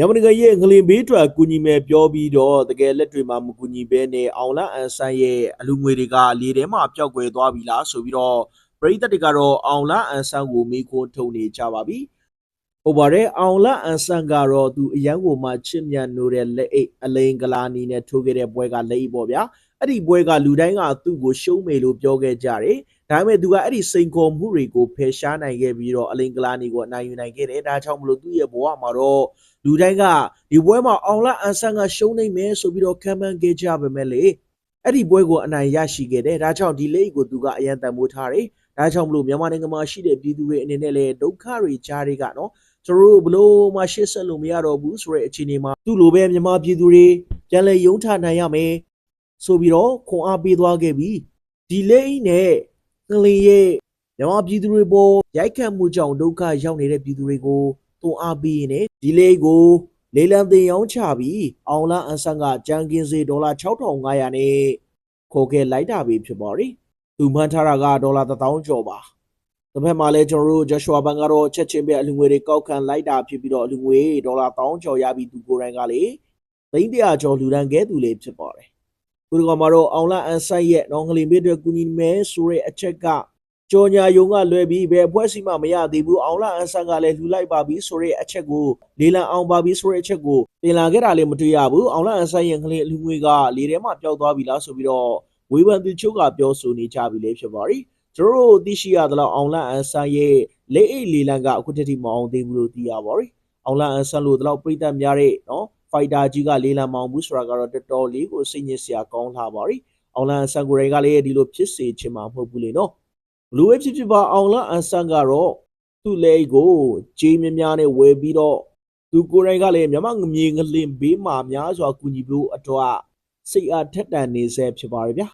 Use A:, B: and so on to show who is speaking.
A: မြန်မာနိုင်ငံရဲ့ငလင်ဘေးထွက်ကူညီမယ်ပြောပြီးတော့တကယ်လက်တွေမှာမကူညီဘဲနဲ့အောင်လအန်ဆန်ရဲ့အလူငွေတွေကလေထဲမှာပျောက်ကွယ်သွားပြီလားဆိုပြီးတော့ပရိသတ်တွေကတော့အောင်လအန်ဆန်ကိုမေးခွန်းထုတ်နေကြပါပြီ။ ဟုတ်ပါတယ်အောင်လအန်ဆန်ကတော့သူအရန်ကိုမှချစ်မြတ်နိုးတဲ့လက်အိတ်အလိန်ကလာနီနဲ့ထိုးခဲ့တဲ့ပွဲကလက်အိတ်ပေါ့ဗျာ။အဲ့ဒီပွဲကလူတိုင်းကသူ့ကိုရှုံးမယ်လို့ပြောခဲ့ကြတယ်။ဒါပေမဲ့သူကအဲ့ဒီစိန်ခေါ်မှုတွေကိုဖယ်ရှားနိုင်ခဲ့ပြီးတော့အလိန်ကလာနီကိုအနိုင်ယူနိုင်ခဲ့တယ်။ဒါကြောင့်မလို့သူ့ရဲ့ဘဝမှာတော့လူတိုင်းကဒီပွဲမှာအောင်လာအန်ဆန်ကရှုံးနိုင်မယ်ဆိုပြီးတော့ခံမှန်းခဲ့ကြပါမယ်လေအဲ့ဒီပွဲကိုအနိုင်ရရှိခဲ့တယ်ဒါကြောင့်ဒီလိကိုသူကအရန်တန်မိုးထားတယ်ဒါကြောင့်မလို့မြန်မာနိုင်ငံမှာရှိတဲ့ပြည်သူတွေအနေနဲ့လည်းဒုက္ခတွေကြားတွေကနော် ကျွန်တော်တို့ဘလို့မှရှေ့ဆက်လို့မရတော့ဘူးဆိုတဲ့အခြေအနေမှာသူ့လိုပဲမြန်မာပြည်သူတွေပြန်လဲယုံထနိုင်ရမယ်ဆိုပြီးတော့ခွန်အားပေးသွားခဲ့ပြီးဒီလိနဲ့ကလင်ရဲ့မြန်မာပြည်သူတွေပေါ်ရိုက်ခတ်မှုကြောင့်ဒုက္ခရောက်နေတဲ့ပြည်သူတွေကိုတွန်းအားပေးရင်းနဲ့ဒီလေးကိုလေလံတင်ရောင်းချပြီးအောင်လာအန်ဆန်ကကြံကင်းစေဒေါ်လာ6500နဲ့ခေါ်ခဲ့လိုက်တာပဲဖြစ်ပါရီသူမှန်းထားတာကဒေါ်လာ1000ကျော်ပါ တစ်ဖက်မှာလည်းကျွန်တော်တို့ Joshua ဘန်ကတော့ချက်ချင်းပဲအလူငွေတွေကောက်ခံလိုက်တာဖြစ်ပြီးတော့အလူငွေဒေါ်လာ1000ကျော်ရပြီးသူကိုယ်တိုင်ကလေသိန်း100ကျော်လူတန်းခဲ့သူလေးဖြစ်ပါတယ်ခုဒီကောင်မှာတော့အောင်လာအန်ဆန်ရဲ့နောင်ကလေးဘေးတွေကူညီမဲဆိုတဲ့အချက်ကကြော်ညာယုံကလွယ်ပြီးဘယ်အဖွဲ့အစည်းမှမရသေးဘူးအောင်လာအန်ဆန်ကလည်းလှူလိုက်ပါပြီဆိုတဲ့အချက်ကိုလေလံအောင်ပါပြီဆိုတဲ့အချက်ကိုတင်လာခဲ့တာလည်းမတွေ့ရဘူးအောင်လာအန်ဆန်ရဲ့ကလေးအလူငွေကလေထဲမှာပျောက်သွားပြီလားဆိုပြီးတော့ဝေဖန်သူချုပ်ကပြောဆိုနေကြပြီလေဖြစ်ပါရီ ကျွန်တော်တို့သိရှိရသလောက်အောင်လာအန်ဆန်ရဲ့လက်အိတ်လေလံကအခုတည်းကမအောင်သေးဘူးလို့သိရပါရီအောင်လာအန်ဆန်လို့ဒီလောက်ပြိတတ်များတဲ့နော်ဖိုက်တာကြီးကလေလံမအောင်ဘူးဆိုတာကတော့တော်တော်လေးကိုစိတ်ညစ်စရာကောင်းလာပါရီအောင်လာအန်ဆန်ကိုယ်တိုင်ကလည်းဒီလိုဖြစ်စေချင်မှာမဟုတ်ဘူးလေနော်ဘလူးပဲဖြစ်ဖြစ်ပါအောင်လာအန်ဆန်ကတော့သူ့လေကိုဂျေးများများနဲ့ဝယ်ပြီးတော့သူကိုယ်တိုင်ကလည်းမြမငမြေငလင်ဘေးမှာများစွာကူညီဖို့အတွက်စိတ်အားထက်တန်နေဆဲဖြစ်ပါရဲ့ဗျာ